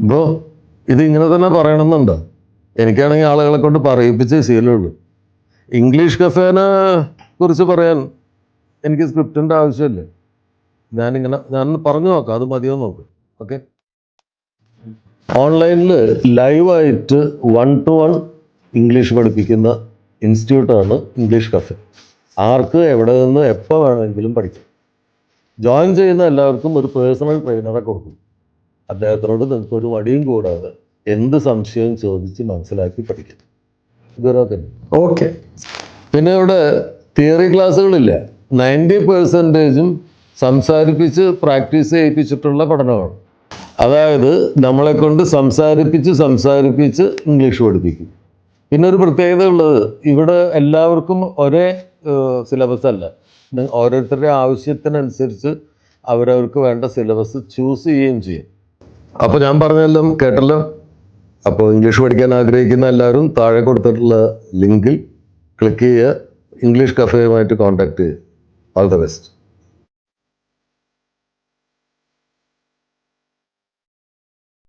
Bro ഇത് ഇങ്ങനെ തന്നെ പറയണമെന്നുണ്ട്? എനിക്കാണെങ്കിൽ ആളുകളെ കൊണ്ട് പറയിപ്പിച്ച് ശീലമുള്ളൂ. ഇംഗ്ലീഷ് കഫേനെ കുറിച്ച് പറയാൻ എനിക്ക് സ്ക്രിപ്റ്റിന്റെ ആവശ്യമില്ല. ഞാനിങ്ങനെ ഞാൻ പറഞ്ഞു നോക്കാം അത് മതിയോ നോക്ക്. ഓക്കെ? ഓൺലൈനിൽ ലൈവായിട്ട് വൺ ടു വൺ ഇംഗ്ലീഷ് പഠിപ്പിക്കുന്ന ഇൻസ്റ്റിറ്റ്യൂട്ടാണ് ഇംഗ്ലീഷ് കഫേ. ആർക്ക് എവിടെ നിന്ന് എപ്പോൾ വേണമെങ്കിലും പഠിക്കാം. ജോയിൻ ചെയ്യുന്ന എല്ലാവർക്കും ഒരു പേഴ്സണൽ ട്രെയിനറെ കൊടുക്കും. അദ്ദേഹത്തിനോട് നിങ്ങൾക്ക് ഒരു മടിയും കൂടാതെ എന്ത് സംശയവും ചോദിച്ച് മനസ്സിലാക്കി പഠിക്കും ഇതൊക്കെ ഓക്കെ. പിന്നെ ഇവിടെ തിയറി ക്ലാസ്സുകളില്ല. നയന്റി പെർസെന്റേജും സംസാരിപ്പിച്ച് പ്രാക്ടീസ് ചെയ്യിപ്പിച്ചിട്ടുള്ള പഠനമാണ്. അതായത് നമ്മളെ കൊണ്ട് സംസാരിപ്പിച്ച് സംസാരിപ്പിച്ച് ഇംഗ്ലീഷ് പഠിപ്പിക്കും. പിന്നെ ഒരു പ്രത്യേകത ഉള്ളത് ഇവിടെ എല്ലാവർക്കും ഒരേ സിലബസ് അല്ല. ഓരോരുത്തരുടെ ആവശ്യത്തിനനുസരിച്ച് അവരവർക്ക് വേണ്ട സിലബസ് ചൂസ് ചെയ്യുകയും ചെയ്യും. അപ്പോൾ ഞാൻ പറഞ്ഞതെല്ലാം കേട്ടല്ലോ. അപ്പോൾ ഇംഗ്ലീഷ് പഠിക്കാൻ ആഗ്രഹിക്കുന്ന എല്ലാവരും താഴെ കൊടുത്തിട്ടുള്ള ലിങ്കിൽ ക്ലിക്ക് ചെയ്യുക. ഇംഗ്ലീഷ് കഫേയുമായിട്ട് കോൺടാക്ട് ചെയ്യുക. All the best